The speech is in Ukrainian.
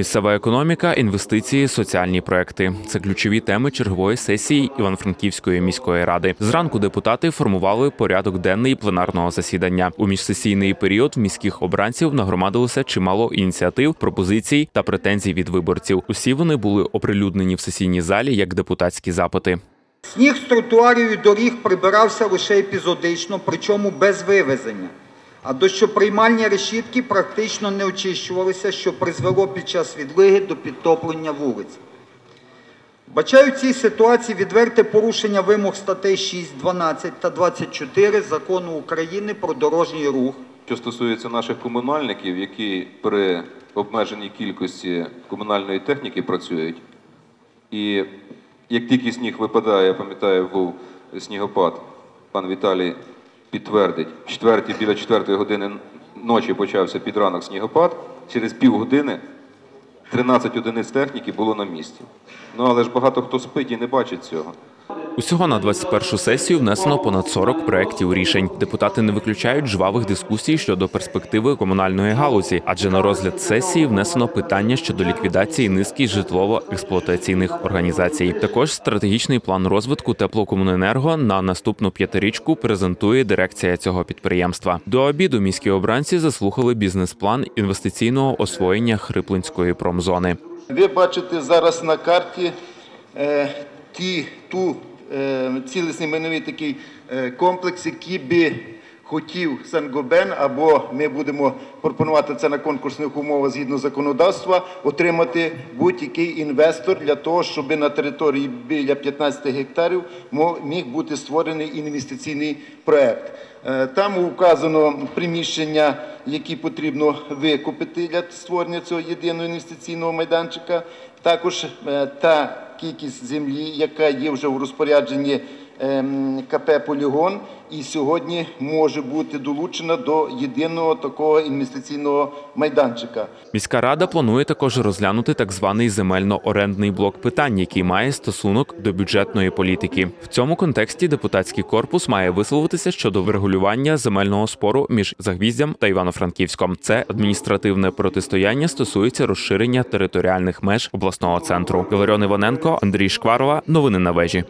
Місцева економіка, інвестиції, соціальні проекти це ключові теми чергової сесії Івано-Франківської міської ради. Зранку депутати формували порядок денний пленарного засідання. У міжсесійний період в міських обранців нагромадилося чимало ініціатив, пропозицій та претензій від виборців. Усі вони були оприлюднені в сесійній залі як депутатські запити. Сніг з тротуарів і доріг прибирався лише епізодично, причому без вивезення. А дощоприймальні решітки практично не очищувалися, що призвело під час відлиги до підтоплення вулиць. Бачаю в цій ситуації відверте порушення вимог статей 6, 12 та 24 Закону України про дорожній рух, Що стосується наших комунальників, які при обмеженій кількості комунальної техніки працюють, і як тільки сніг випадає, я пам'ятаю, був снігопад, пан Віталій підтвердить, в четвертій, біля четвертої години ночі почався під ранок снігопад, через півгодини 13 одиниць техніки було на місці. Ну але ж багато хто спить і не бачить цього. Усього на 21-шу сесію внесено понад 40 проєктів рішень. Депутати не виключають жвавих дискусій щодо перспективи комунальної галузі, адже на розгляд сесії внесено питання щодо ліквідації низки житлово-експлуатаційних організацій. Також стратегічний план розвитку теплокомуненерго на наступну п'ятирічку презентує дирекція цього підприємства. До обіду міські обранці заслухали бізнес-план інвестиційного освоєння Хриплинської промзони. Ви бачите зараз на карті е, ті, ту цілісний майновий такий е, комплекс, який би хотів Сен-Гобен, або ми будемо пропонувати це на конкурсних умовах згідно законодавства, отримати будь-який інвестор для того, щоб на території біля 15 гектарів міг бути створений інвестиційний проект. Е, Там указано приміщення, які потрібно викупити для створення цього єдиного інвестиційного майданчика. Також е, та кількість землі, яка є вже в розпорядженні КП Полігон, і сьогодні може бути долучена до єдиного такого інвестиційного майданчика. Міська рада планує також розглянути так званий земельно-орендний блок питань, який має стосунок до бюджетної політики. В цьому контексті депутатський корпус має висловитися щодо врегулювання земельного спору між Загвіздям та Івано-Франківськом. Це адміністративне протистояння стосується розширення територіальних меж обласного центру. Іларіон Іваненко, Андрій Шкварова. Новини на вежі.